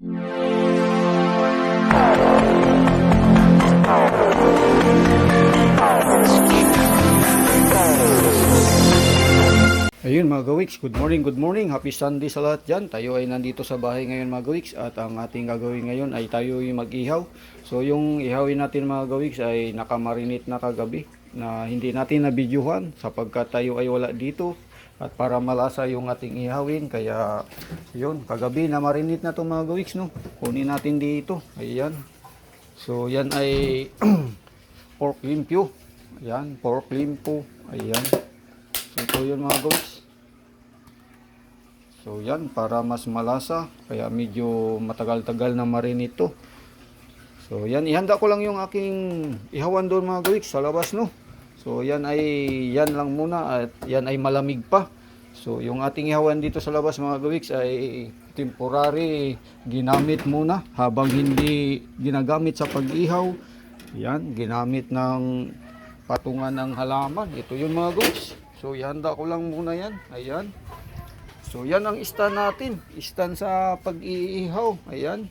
Ayun mga gawiks, good morning, good morning. Happy Sunday sa lahat dyan. Tayo ay nandito sa bahay ngayon mga gawiks at ang ating gagawin ngayon ay tayo ay mag-ihaw. So yung ihawin natin mga gawiks ay nakamarinate na kagabi na hindi natin nabidyuhan sapagkat tayo ay wala dito at para malasa yung ating ihawin kaya yun kagabi na marinate na to mga gawiks no? Kunin natin dito. Ayan. So yan ay pork limpyo. Ayan pork limpo ayan. So ito yun mga gawiks So yan, para mas malasa, kaya medyo matagal-tagal na marinate to. So yan, ihanda ko lang yung aking ihawan doon mga gawiks sa labas no. So yan ay, yan lang muna at yan ay malamig pa. So yung ating ihawan dito sa labas mga gawiks ay temporary ginamit muna habang hindi ginagamit sa pag-ihaw. Yan, ginamit ng patungan ng halaman. Ito yung mga gawiks. So ihanda ko lang muna yan. Ayan. So yan ang stand natin, stand sa pag-iihaw. Ayan.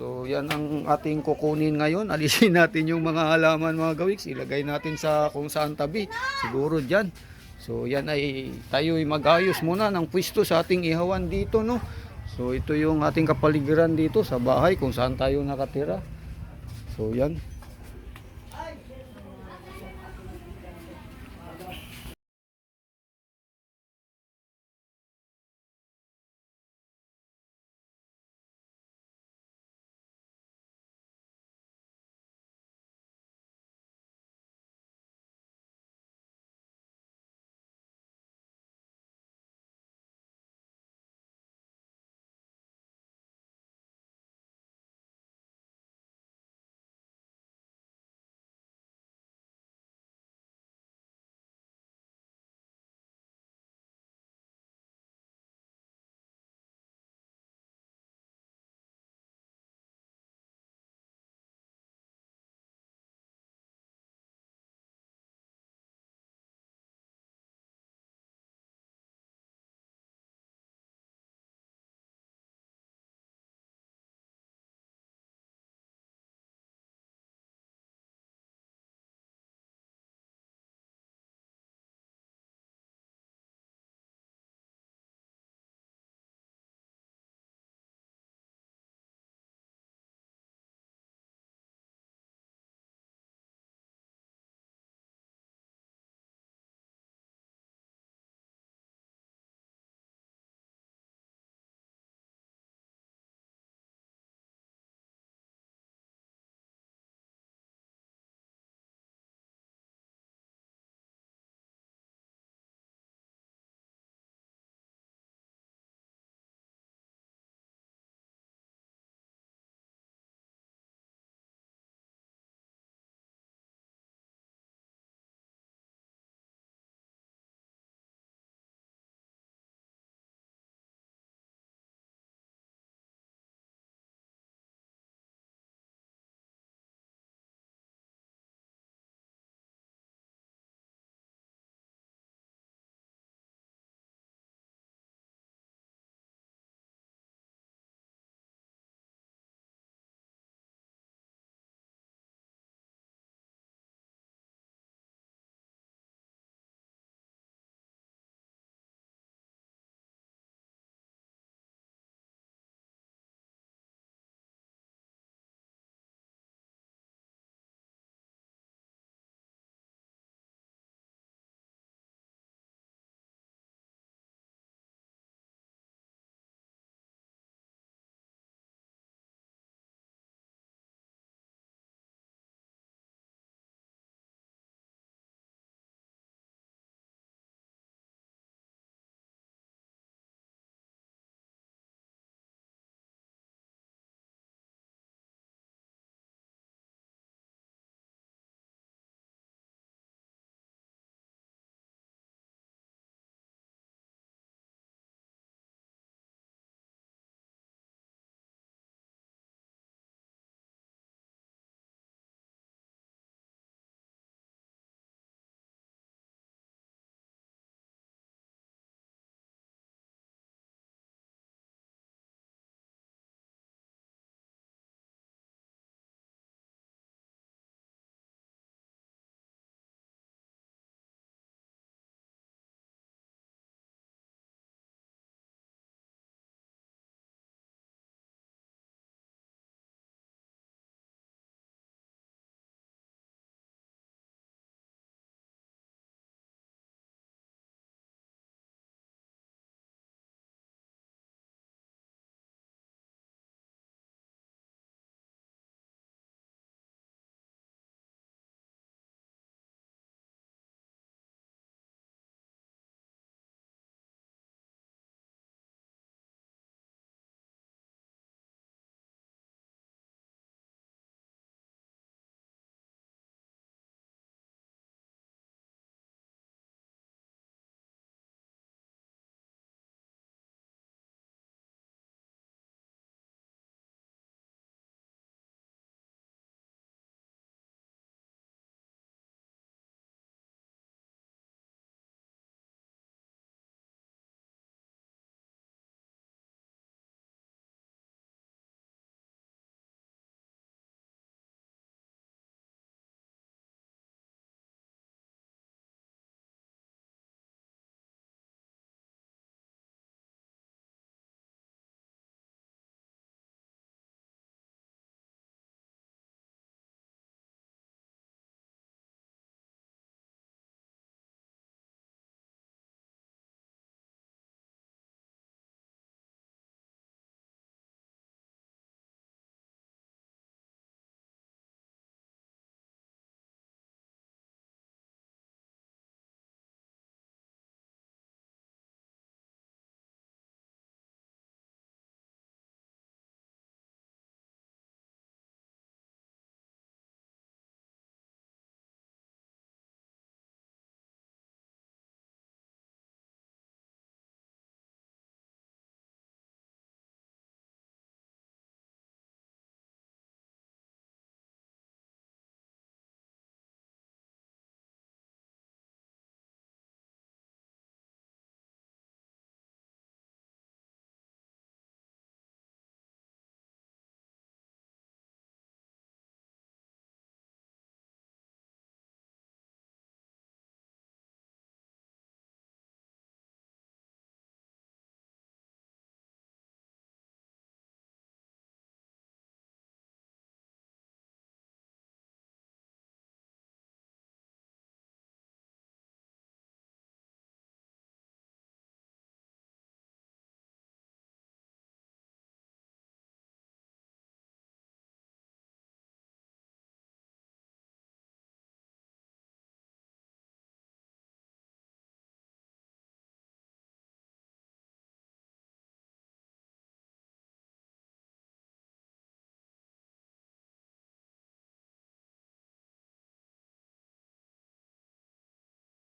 So yan ang ating kukunin ngayon. Alisin natin yung mga halaman mga gawiks, ilagay natin sa kung saan tabi. Siguro diyan. So yan ay tayo ay mag-ayos muna ng pwesto sa ating ihawan dito no. So ito yung ating kapaligiran dito sa bahay kung saan tayo nakatira. So yan.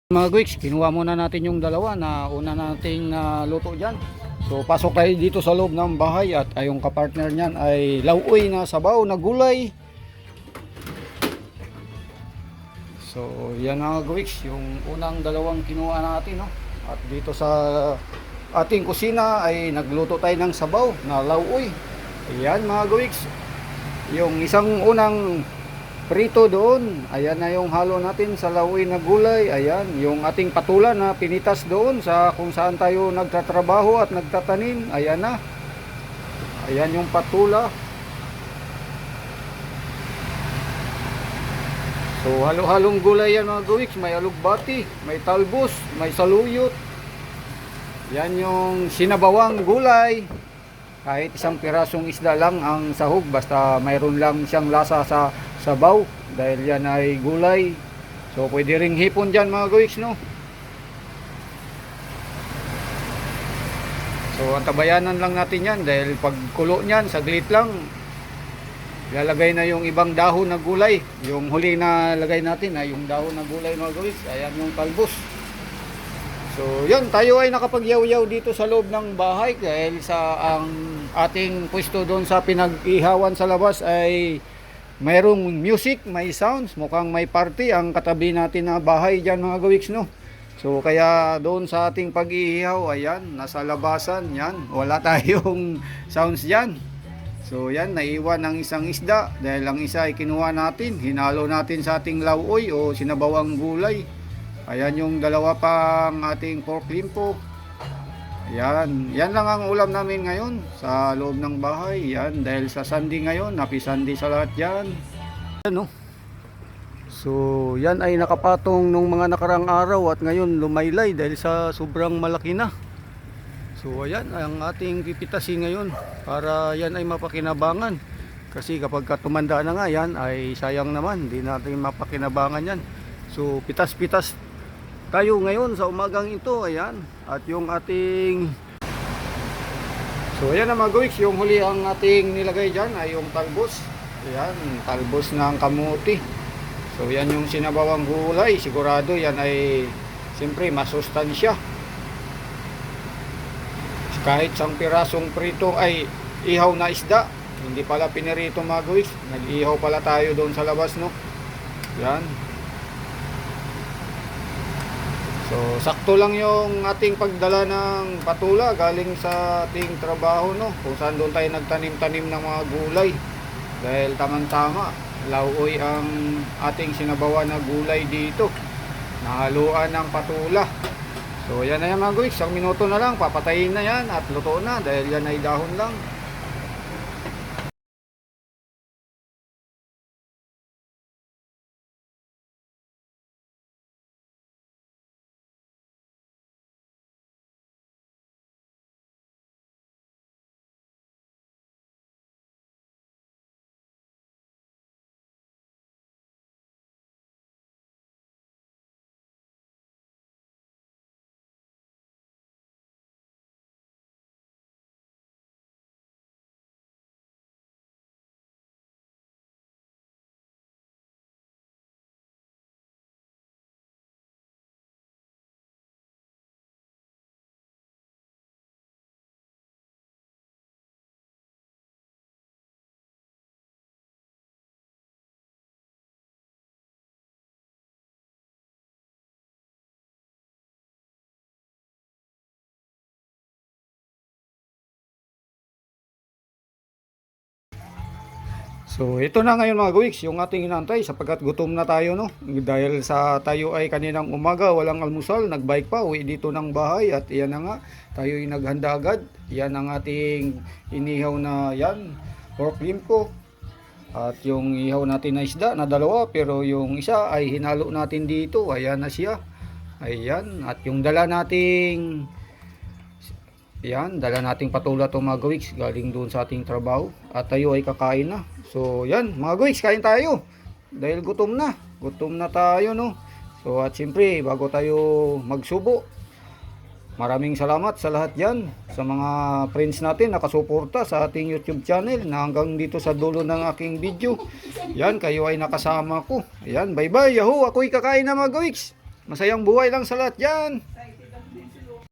Mga Gwix, kinuha muna natin yung dalawa na una nating na luto dyan. So pasok tayo dito sa loob ng bahay at ayong kapartner niyan ay lauoy na sabaw na gulay. So yan mga Gwix, yung unang dalawang kinuha natin. No? At dito sa ating kusina ay nagluto tayo ng sabaw na lauoy. Ayan mga Gwix, yung isang unang prito doon. Ayan na yung halo natin sa lawi na gulay. Ayan, yung ating patula na pinitas doon sa kung saan tayo nagtatrabaho at nagtatanim. Ayan na. Ayan yung patula. So halo-halong gulay yan mga gawiks. May alugbati, may talbos, may saluyot. Yan yung sinabawang gulay. Kahit isang pirasong isda lang ang sahog basta mayroon lang siyang lasa sa sabaw dahil yan ay gulay. So pwede ring hipon dyan mga gawiks no. So antabayanan lang natin yan dahil pag kulo niyan saglit lang lalagay na yung ibang dahon na gulay. Yung huli na lagay natin ay yung dahon na gulay mga gawiks. Ayan yung talbos. So, yun, tayo ay nakapagyaw-yaw dito sa loob ng bahay dahil sa ang ating pwesto doon sa pinag-ihawan sa labas ay mayroong music, may sounds, mukhang may party ang katabi natin na bahay dyan mga gawiks, no? So, kaya doon sa ating pag-iihaw, ayan, nasa labasan, yan, wala tayong sounds dyan. So, yan, naiwan ng isang isda dahil ang isa ay kinuha natin, hinalo natin sa ating lauoy o sinabawang gulay. Ayan yung dalawa pang ating pork limpo. Ayan, yan lang ang ulam namin ngayon sa loob ng bahay. Yan, dahil sa Sunday ngayon, happy Sunday sa lahat yan. Ano? So, yan ay nakapatong nung mga nakarang araw at ngayon lumaylay dahil sa sobrang malaki na. So, ayan ang ating pipitasin ngayon para yan ay mapakinabangan. Kasi kapag ka tumanda na nga yan ay sayang naman, hindi natin mapakinabangan yan. So, pitas-pitas tayo ngayon sa umagang ito, ayan. At yung ating So ayan na mga gawiks, yung huli ang ating nilagay dyan ay yung talbos. Ayan, talbos ng kamuti. So yan yung sinabawang gulay, sigurado yan ay siyempre masustansya. Kahit sang pirasong prito ay ihaw na isda, hindi pala pinirito mga gawiks. Nag-ihaw pala tayo doon sa labas, no? Yan. So, sakto lang yung ating pagdala ng patula galing sa ating trabaho, no? Kung saan doon tayo nagtanim-tanim ng mga gulay. Dahil tamang-tama, lauoy ang ating sinabawa na gulay dito. Nahaluan ng patula. So, yan na yan mga guys. Isang minuto na lang, papatayin na yan at luto na dahil yan ay dahon lang. So ito na ngayon mga gawiks, yung ating inantay sapagkat gutom na tayo no. Dahil sa tayo ay kaninang umaga walang almusal, nagbike pa uwi dito ng bahay at iyan na nga, tayo ay naghanda agad. Yan ang ating inihaw na yan, pork limpo. At yung ihaw natin na isda na dalawa pero yung isa ay hinalo natin dito, ayan na siya. Ayan, at yung dala nating yan, dala nating patula to mga gawiks galing doon sa ating trabaho at tayo ay kakain na. So yan, mga gawiks, kain tayo. Dahil gutom na. Gutom na tayo, no? So at siyempre, bago tayo magsubo, maraming salamat sa lahat yan. Sa mga friends natin nakasuporta sa ating YouTube channel na hanggang dito sa dulo ng aking video. Yan, kayo ay nakasama ko. Yan, bye-bye. Yahoo, ako'y kakain na mga gawiks. Masayang buhay lang sa lahat dyan.